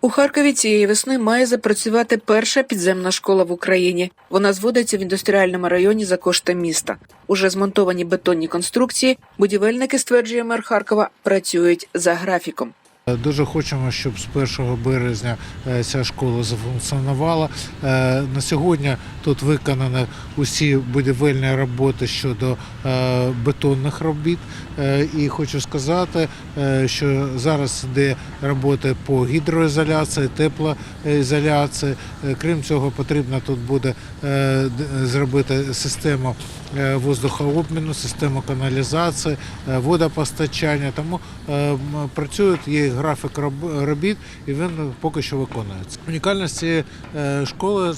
У Харкові цієї весни має запрацювати перша підземна школа в Україні. Вона зводиться в індустріальному районі за кошти міста. Уже змонтовані бетонні конструкції. Будівельники, стверджує мер Харкова, працюють за графіком. Дуже хочемо, щоб з 1 березня е, ця школа зафункціонувала. Е, На сьогодні тут виконані усі будівельні роботи щодо е, бетонних робіт. Е, І хочу сказати, е, що зараз йде роботи по гідроізоляції, теплоізоляції. Е, Крім цього, потрібно тут буде е, зробити систему е, воздухообміну, систему каналізації, е, водопостачання. Тому е, працюють, є графік роб- робіт, і він поки що виконується. Унікальність цієї е, школи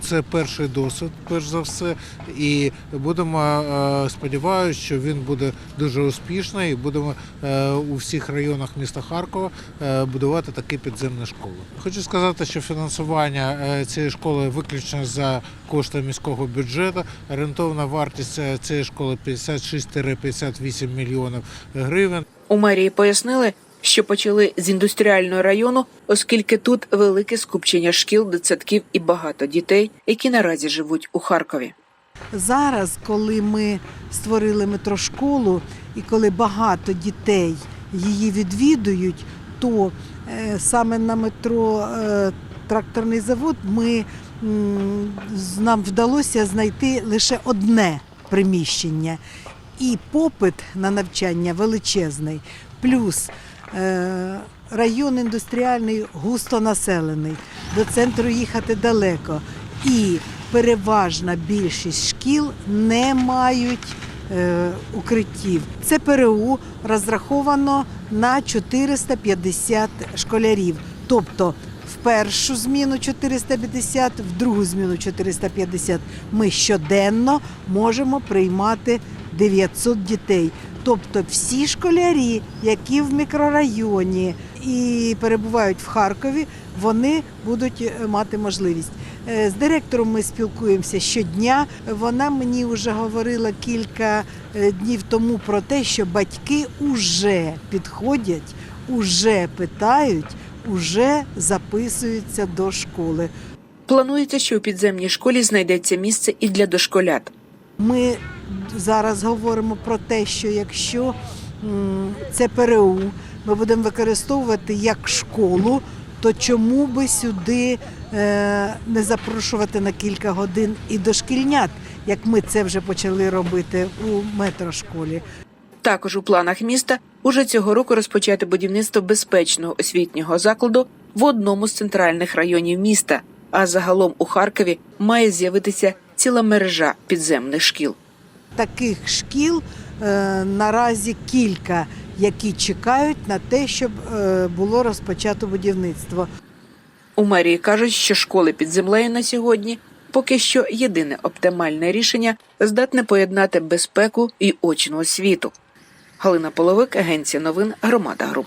це перший досвід, перш за все, і будемо е, сподіваюся, що він буде дуже успішний. І будемо е, у всіх районах міста Харкова е, будувати такі підземні школи. Хочу сказати, що фінансування е, цієї школи виключно за кошти міського бюджету. Орієнтовна вартість е, цієї школи 56-58 мільйонів гривень. У мерії пояснили, що почали з індустріального району, оскільки тут велике скупчення шкіл, дитсадків і багато дітей, які наразі живуть у Харкові. Зараз, коли ми створили метрошколу і коли багато дітей її відвідують, то е, саме на метро е, тракторний завод ми, нам вдалося знайти лише одне приміщення. І попит на навчання величезний. Плюс район індустріальний густо населений, до центру їхати далеко. І переважна більшість шкіл не мають е, укриттів. Це ПРУ розраховано на 450 школярів. Тобто в першу зміну 450, в другу зміну 450 ми щоденно можемо приймати 900 дітей. Тобто всі школярі, які в мікрорайоні і перебувають в Харкові, вони будуть е, мати можливість. Е, З директором ми спілкуємося щодня. Вона мені вже говорила кілька е, днів тому про те, що батьки вже підходять, уже питають, уже записуються до школи. Планується, що у підземній школі знайдеться місце і для дошколят. Ми зараз говоримо про те, що якщо це ПРУ ми будемо використовувати як школу, то чому би сюди е, не запрошувати на кілька годин і дошкільнят, як ми це вже почали робити у метрошколі. Також у планах міста уже цього року розпочати будівництво безпечного освітнього закладу в одному з центральних районів міста. А загалом у Харкові має з'явитися ціла мережа підземних шкіл. Таких шкіл е, наразі кілька, які чекають на те, щоб е, було розпочато будівництво. У мерії кажуть, що школи під землею на сьогодні поки що єдине оптимальне рішення здатне поєднати безпеку і очну освіту. Галина Половик, агенція новин Громада Груп.